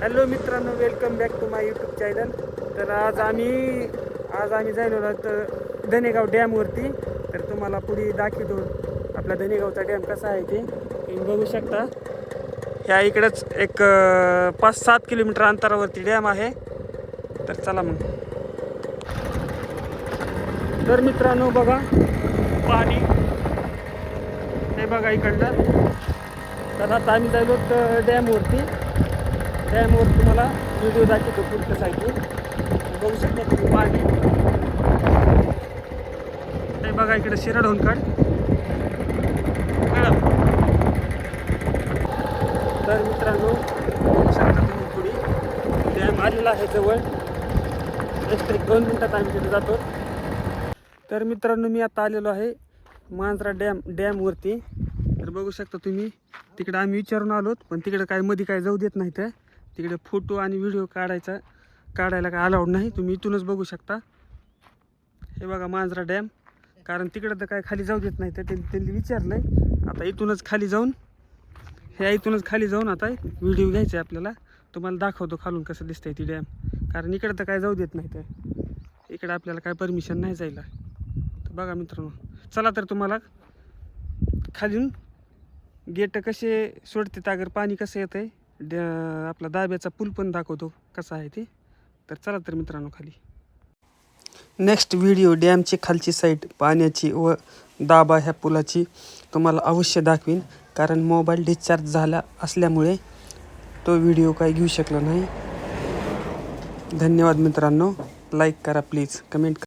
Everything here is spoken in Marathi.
हॅलो मित्रांनो welcome back to my YouTube channel तर आज आम्ही आज आम्ही जायलो तर धनेगाव डॅमवरती तर तुम्हाला पुढे दाखवतो आपला धनेगावचा डॅम कसा आहे ते. तुम्ही बघू शकता. ह्या इकडंच एक पाच सात किलोमीटर अंतरावरती डॅम आहे. तर चला मग. तर मित्रांनो बघा पाणी. हे बघा इकडलं. तर आता आम्ही जायलो डॅमवरती डॅमवर तुम्हाला व्हिडिओ दाखवतो पुढच्या साईडने बघू शकता तुम्ही पाणी हे बघा इकडे शिरड होनकड. तर मित्रांनो बघू शकता तुम्ही पुढे. डॅम आलेला आहे जवळ. एक एक दोन मिनटात आम्ही तिथे जातो. तर मित्रांनो मी आता आलेलो आहे मांजरा डॅम डॅमवरती. तर बघू शकता तुम्ही तिकडे आम्ही विचारून आलोत पण तिकडे काय मध्ये काय जाऊ देत नाही तर तिकडे फोटो आणि व्हिडिओ काढायचा काढायला काय अलाउड नाही. तुम्ही इथूनच बघू शकता. हे बघा मांजरा डॅम. कारण तिकडं तर काय खाली जाऊ देत नाही तर त्यांनी त्यांनी विचारलं आहे आता इथूनच खाली जाऊन ह्या इथूनच खाली जाऊन आता व्हिडिओ घ्यायचा आहे आपल्याला. तुम्हाला दाखवतो खालून कसं दिसतंय ती डॅम. कारण इकडं तर काय जाऊ देत नाही तर इकडं आपल्याला काय परमिशन नाही जायला. तर बघा मित्रांनो चला तर तुम्हाला खालून गेट कसे सोडते तागर पाणी कसं येतं आहे आपला दाब्याचा पूल पण दाखवतो. कसा आहे ते? तर चला तर मित्रांनो खाली. नेक्स्ट व्हिडिओ डॅमची खालची साईड पाण्याची व दाबा ह्या पुलाची तुम्हाला अवश्य दाखवीन. कारण मोबाईल डिस्चार्ज झाला असल्यामुळे तो व्हिडिओ काही घेऊ शकला नाही. धन्यवाद मित्रांनो. लाईक करा प्लीज कमेंट